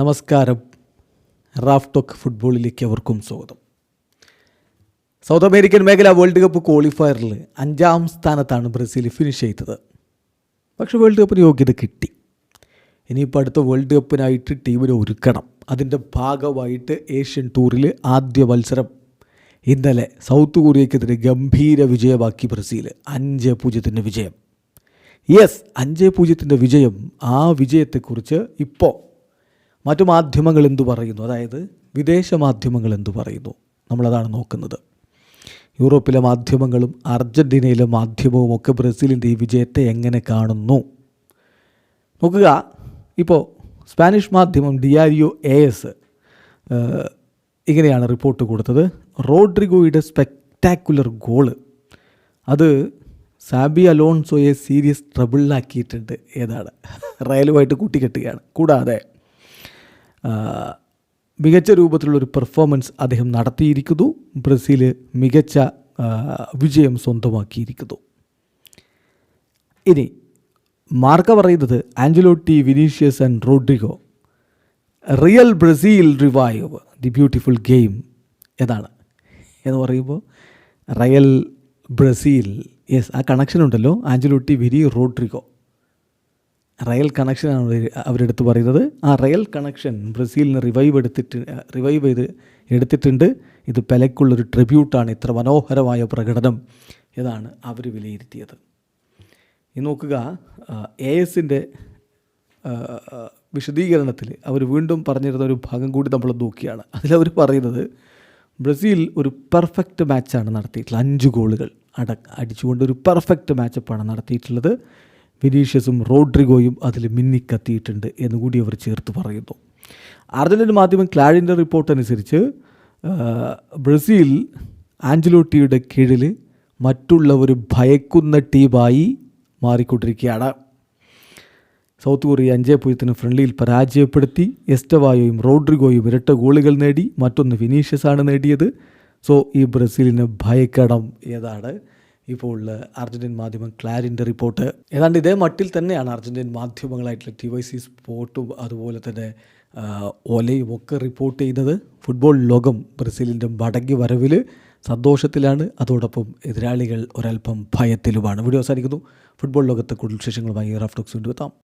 നമസ്കാരം. Raf talk ഫുട്ബോളിലേക്ക് അവർക്കും സ്വാഗതം. സൗത്ത് അമേരിക്കൻ മേഖല വേൾഡ് കപ്പ് ക്വാളിഫയറിൽ അഞ്ചാം സ്ഥാനത്താണ് ബ്രസീൽ ഫിനിഷ് ചെയ്തത്. പക്ഷേ വേൾഡ് കപ്പിന് യോഗ്യത കിട്ടി. ഇനിയിപ്പോൾ അടുത്ത വേൾഡ് കപ്പിനായിട്ട് ടീമിനെ ഒരുക്കണം. അതിന്റെ ഭാഗമായിട്ട് ഏഷ്യൻ ടൂറിൽ ആദ്യ മത്സരം. ഇന്നലെ സൗത്ത് കൊറിയക്കെതിരെ ഗംഭീര വിജയമാക്കി ബ്രസീൽ അഞ്ച് പൂജ്യത്തിന്റെ വിജയം. യെസ് അഞ്ച് പൂജ്യത്തിന്റെ വിജയം. ആ വിജയത്തെക്കുറിച്ച് ഇപ്പോൾ മറ്റു മാധ്യമങ്ങൾ എന്തു പറയുന്നു? അതായത് വിദേശ മാധ്യമങ്ങൾ എന്തു പറയുന്നു? നമ്മളതാണ് നോക്കുന്നത്. യൂറോപ്പിലെ മാധ്യമങ്ങളും അർജന്റീനയിലെ മാധ്യമവും ഒക്കെ ബ്രസീലിന്റെ ഈ വിജയത്തെ എങ്ങനെ കാണുന്നു? നോക്കുക. ഇപ്പോൾ സ്പാനിഷ് മാധ്യമം ഡിയാരിയോ എ എസ് ഇങ്ങനെയാണ് റിപ്പോർട്ട് കൊടുത്തത്. റോഡ്രിഗോയുടെ സ്പെക്ടാക്കുലർ ഗോൾ അത് സാബി അലോൺസോയെ സീരിയസ് ട്രബിളിലാക്കിയിട്ടുണ്ട്. ഏതാണ്? റയലുമായിട്ട് കൂട്ടിക്കെട്ടുകയാണ്. കൂടാതെ മികച്ച രൂപത്തിലുള്ളൊരു പെർഫോമൻസ് അദ്ദേഹം നടത്തിയിരിക്കുന്നു. ബ്രസീൽ മികച്ച വിജയം സ്വന്തമാക്കിയിരിക്കുന്നു. ഇനി മാർക്ക പറയുന്നത് Ancelotti Vinicius and Rodrigo Real Brazil revive the beautiful game എന്നാണ് എന്ന് പറയുമ്പോൾ റയൽ ബ്രസീൽ യെസ് ആ കണക്ഷൻ ഉണ്ടല്ലോ ആഞ്ചലോട്ടി വിരി റോഡ്രിഗോ. റയൽ കണക്ഷനാണ് അവർ അവരെടുത്ത് പറയുന്നത്. ആ റയൽ കണക്ഷൻ ബ്രസീലിന് റിവൈവ് എടുത്തിട്ട് റിവൈവ് ചെയ്ത് എടുത്തിട്ടുണ്ട്. ഇത് പെലയ്ക്കുള്ളൊരു ട്രിബ്യൂട്ടാണ് ഇത്ര മനോഹരമായ പ്രകടനം എന്നാണ് അവർ വിലയിരുത്തിയത്. ഈ നോക്കുക എ എസിന്റെ വിശദീകരണത്തിൽ അവർ വീണ്ടും പറഞ്ഞിരുന്ന ഒരു ഭാഗം കൂടി നമ്മൾ നോക്കിയാണ്. അതിലവർ പറയുന്നത് ബ്രസീൽ ഒരു പെർഫെക്റ്റ് മാച്ചാണ് നടത്തിയിട്ടുള്ളത്. അഞ്ച് ഗോളുകൾ അട അടിച്ചുകൊണ്ട് ഒരു പെർഫെക്റ്റ് മാച്ചപ്പാണ് നടത്തിയിട്ടുള്ളത്. വിനീഷ്യസും റോഡ്രിഗോയും അതിൽ മിന്നിക്കത്തിയിട്ടുണ്ട് എന്നുകൂടി അവർ ചേർത്ത് പറയുന്നു. അർജന്റീൻ മാധ്യമം ക്ലാഡിന്റെ റിപ്പോർട്ട് അനുസരിച്ച് ബ്രസീൽ ആഞ്ചലോട്ടിയുടെ കീഴിൽ മറ്റുള്ളവർ ഭയക്കുന്ന ടീമായി മാറിക്കൊണ്ടിരിക്കുകയാണ്. സൗത്ത് കൊറിയ അഞ്ചേ പൂജ്യത്തിന് ഫ്രണ്ട്ലിയിൽ പരാജയപ്പെടുത്തി എസ്റ്റവായോയും റോഡ്രിഗോയും ഇരട്ട ഗോളുകൾ നേടി മറ്റൊന്ന് വിനീഷ്യസാണ് നേടിയത്. സോ ഈ ബ്രസീലിന് ഭയക്കണം ഏതാണ്? ഇപ്പോൾ അർജന്റീൻ മാധ്യമം ക്ലാരിന്റെ റിപ്പോർട്ട്. ഏതാണ്ട് ഇതേ മട്ടിൽ തന്നെയാണ് അർജന്റീൻ മാധ്യമങ്ങളായിട്ടുള്ള ടി വൈ സി സ്പോർട്ടും അതുപോലെ തന്നെ ഒലയും ഒക്കെ റിപ്പോർട്ട് ചെയ്യുന്നത്. ഫുട്ബോൾ ലോകം ബ്രസീലിന്റെ മടങ്ങി വരവിൽ സന്തോഷത്തിലാണ്. അതോടൊപ്പം എതിരാളികൾ ഒരൽപ്പം ഭയത്തിലുമാണ്. വീഡിയോ അവസാനിക്കുന്നു. ഫുട്ബോൾ ലോകത്തെ കൂടുതൽ വിശേഷങ്ങളുമായി റഫ്ടോക്സ് കൊണ്ടുവെത്താം